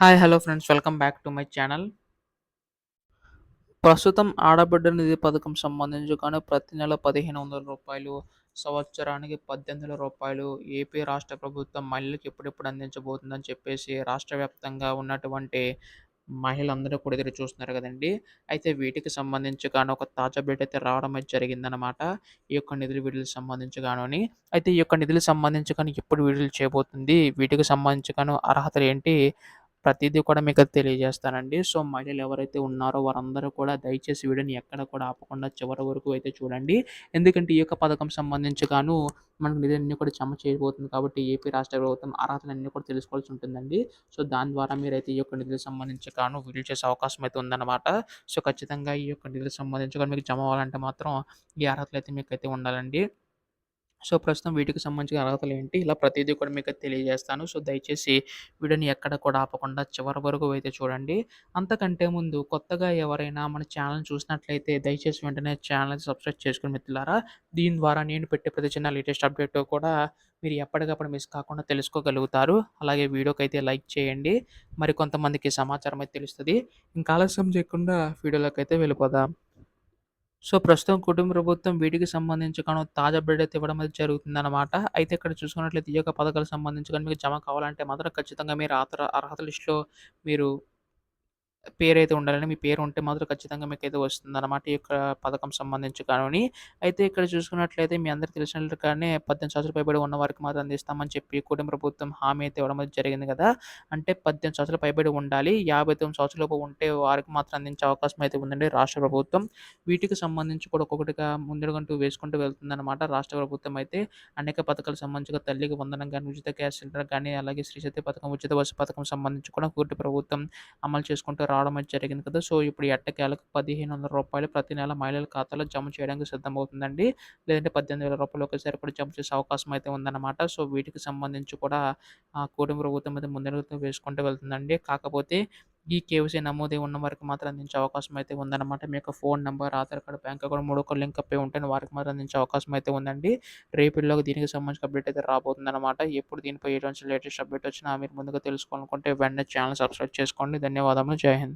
Hi hello friends welcome back to my channel ప్రస్తుతం ఆడబిడ్డ నిధి పథకం సంబంధించి కానీ ప్రతి నెల పదిహేను వందల రూపాయలు సంవత్సరానికి పద్దెనిమిది వందల రూపాయలు ఏపీ రాష్ట్ర ప్రభుత్వం మహిళలకు ఎప్పుడెప్పుడు అందించబోతుందని చెప్పేసి రాష్ట్ర వ్యాప్తంగా ఉన్నటువంటి మహిళలందరూ కూడా ఎదురు చూస్తున్నారు కదండి. అయితే వీటికి సంబంధించి గాను ఒక తాజా బిడ్ అయితే రావడం అయితే జరిగిందనమాట ఈ యొక్క నిధులు విడుదలకు సంబంధించి గాను అయితే ఈ యొక్క నిధులకు సంబంధించి కానీ ఎప్పుడు విడుదల చేయబోతుంది? వీటికి సంబంధించి గాను అర్హతలు ఏంటి? ప్రతిదీ కూడా మీకు తెలియజేస్తానండి. సో మహిళలు ఎవరైతే ఉన్నారో వారందరూ కూడా దయచేసి వీడియోని ఎక్కడ కూడా ఆపకుండా చివరి వరకు అయితే చూడండి. ఎందుకంటే ఈ యొక్క పథకం సంబంధించి గాను మనకు నిధులన్నీ కూడా జమ చేయబోతుంది కాబట్టి ఏపీ రాష్ట్ర ప్రభుత్వం అర్హతలన్నీ కూడా తెలుసుకోవాల్సి ఉంటుందండి. సో దాని ద్వారా మీరైతే ఈ యొక్క నిధులకు సంబంధించి గాను విడుదల చేసే అవకాశం అయితే ఉందన్నమాట. సో ఖచ్చితంగా ఈ యొక్క నిధులకు సంబంధించి కానీ మీకు జమ అవ్వాలంటే మాత్రం ఈ అర్హతలు అయితే మీకు అయితే ఉండాలండి. సో ప్రస్తుతం వీటికి సంబంధించిన అర్హతలు ఏంటి? ఇలా ప్రతిదీ కూడా మీకు తెలియజేస్తాను. సో దయచేసి వీడియోని ఎక్కడ కూడా ఆపకుండా చివరి వరకు అయితే చూడండి. అంతకంటే ముందు కొత్తగా ఎవరైనా మన ఛానల్ చూసినట్లయితే దయచేసి వెంటనే ఛానల్ సబ్స్క్రైబ్ చేసుకుని మిత్రులారా దీని ద్వారా నేను పెట్టే ప్రతి చిన్న లేటెస్ట్ అప్డేట్ కూడా మీరు ఎప్పటికప్పుడు మిస్ కాకుండా తెలుసుకోగలుగుతారు. అలాగే వీడియోకి అయితే లైక్ చేయండి. మరి కొంతమందికి సమాచారం అయితే తెలుస్తుంది. ఇంకా ఆలస్యం చేయకుండా వీడియోలోకి అయితే వెళ్ళిపోదాం. సో ప్రస్తుతం కుటుంబ ప్రభుత్వం వీటికి సంబంధించి కాను తాజా అప్డేట్ అయితే ఇవ్వడం అనేది జరుగుతుందన్నమాట. అయితే ఇక్కడ చూసుకున్నట్లయితే ఈ యొక్క పథకాలకు సంబంధించి కానీ మీకు జమ కావాలంటే మాత్రం ఖచ్చితంగా మీరు ఆతర అర్హత లిస్ట్‌లో మీరు పేరైతే ఉండాలని మీ పేరు ఉంటే మాత్రం ఖచ్చితంగా మీకు అయితే వస్తుంది వస్తుందన్నమాట. ఈ యొక్క పథకం సంబంధించి కానీ. అయితే ఇక్కడ చూసుకున్నట్లయితే మీ అందరికి తెలిసినట్లుగానే 18 సంవత్సరాలు పైబడి ఉన్న వారికి మాత్రం అందిస్తామని చెప్పి కుటుంబ ప్రభుత్వం హామీ అయితే ఇవ్వడం జరిగింది కదా! అంటే 18 సంవత్సరాలు పైబడి ఉండాలి. యాభై తొమ్మిది సంవత్సరాలపు ఉంటే వారికి మాత్రం అందించే అవకాశం అయితే ఉందండి రాష్ట్ర ప్రభుత్వం. వీటికి సంబంధించి కూడా ఒక్కొక్కటిగా ముందుగంటూ వేసుకుంటూ వెళ్తుందన్నమాట రాష్ట్ర ప్రభుత్వం అయితే. అనేక పథకాలకు సంబంధించిగా తల్లికి వందనం కానీ ఉచిత గ్యాస్ సిలిండర్ కానీ అలాగే శ్రీశక్తి పథకం, ఉచిత బస్సు పథకం సంబంధించి కూడా కూటమి ప్రభుత్వం అమలు చేసుకుంటూ రావడం అయితే జరిగింది కదా! సో, ఇప్పుడు ఎట్టకేలకు పదిహేను వందల రూపాయలు ప్రతి నెల మహిళల ఖాతాలో జమ చేయడానికి సిద్ధమవుతుందండి. లేదంటే పద్దెనిమిది వేల రూపాయలు ఒకేసారి కూడా జమ చేసే అవకాశం అయితే ఉందన్నమాట. సో, వీటికి సంబంధించి కూడా కూటమి ప్రభుత్వం అయితే ముందడుగుతూ వేసుకుంటూ వెళ్తుందండి. కాకపోతే ఈ కేవైసీ నమోదై ఉన్న వారికి మాత్రం అందించే అవకాశం అయితే ఉందన్నమాట. మీ యొక్క phone number Aadhaar card, bank account మూడు ఒక లింక్ అప్ ఉంటే వారికి మాత్రం అందించే అవకాశం అయితే ఉందండి. రేపటిలోగా దీనికి సంబంధించిన అప్డేట్ అయితే రాబోతుందన్నమాట. ఎప్పుడు దీనిపై ఎటువంటి లేటెస్ట్ అప్డేట్ వచ్చినా మీరు ముందుగా తెలుసుకోవాలనుకుంటే వెంటనే ఛానల్ సబ్స్క్రైబ్ చేసుకోండి. ధన్యవాదములు. జై హింద్.